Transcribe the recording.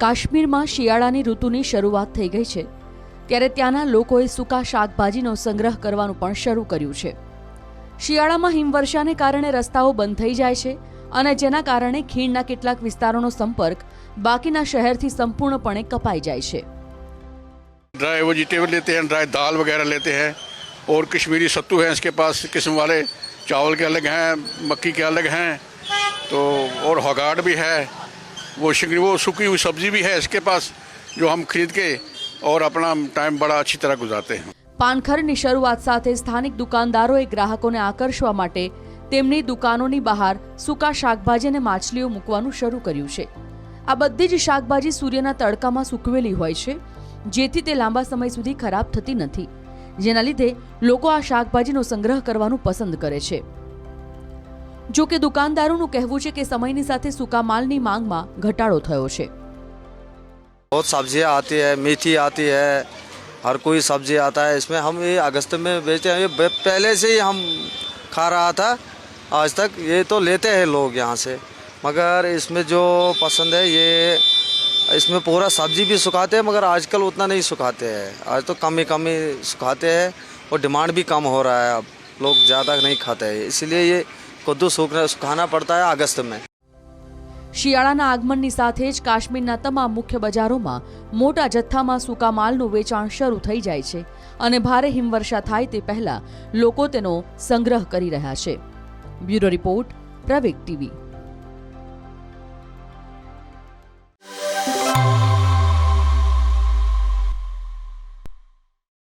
કાશ્મીરમાં શિયાળાની ઋતુની શરૂઆત થઈ ગઈ છે ત્યારે ત્યાંના લોકોએ સૂકા શાકભાજીનો સંગ્રહ કરવાનું પણ શરૂ કર્યું છે શિયાળામાં હિમવર્ષાને કારણે રસ્તાઓ બંધ થઈ જાય છે અને જેના કારણે ખીણના કેટલાક વિસ્તારોનો સંપર્ક બાકીના શહેરથી સંપૂર્ણપણે કપાઈ જાય છે ड्राई वेजिटेबल लेते हैं ड्राई दाल वगैरह लेते हैं और कश्मीरी सत्तू हैं इसके पास किस्म वाले चावल के अलग हैं मक्की के अलग हैं तो और हगाड़ भी है वो शिकरी वो सूखी हुई सब्जी भी है इसके पास जो हम खरीद के और अपना टाइम बड़ा अच्छी तरह गुजारते हैं પાનખરની શરૂઆત સાથે સ્થાનિક દુકાનદારોએ ગ્રાહકોને આકર્ષવા માટે તેમની દુકાનોની બહાર સૂકા શાકભાજી અને માછલીઓ મૂકવાનું શરૂ કર્યું છે આ બધી જ શાકભાજી સૂર્યના તડકામાં સૂકવેલી હોય છે જેથી તે લાંબા સમય સુધી ખરાબ થતી નથી જેના લીધે લોકો આ શાકભાજીનો સંગ્રહ કરવાનું પસંદ કરે છે જો કે દુકાનદારોનું કહેવું છે કે સમયની સાથે સૂકા માલની માંગમાં ઘટાડો થયો છે बहुत सब्जियां आती है मेथी आती है हर कोई सब्जी आता है इसमें हम ये अगस्त में बेचते हैं ये बे- पहले से ही हम खा रहा था आज तक ये तो लेते हैं लोग यहाँ से मगर इसमें जो पसंद है ये इसमें पूरा सब्जी भी सुखाते हैं मगर आजकल उतना नहीं सुखाते हैं आज तो कम ही कम ही सुखाते हैं और डिमांड भी कम हो रहा है अब लोग ज़्यादा नहीं खाते हैं इसलिए ये कद्दू सूखना सुखाना पड़ता है अगस्त में શિયાળાના આગમનની સાથે જ કાશ્મીરના તમામ મુખ્ય બજારોમાં મોટા જથ્થામાં સૂકા માલનું વેચાણ શરૂ થઈ જાય છે અને ભારે હિમવર્ષા થાય તે પહેલા લોકો તેનો સંગ્રહ કરી રહ્યા છે બ્યુરો રિપોર્ટ પ્રવેગ ટીવી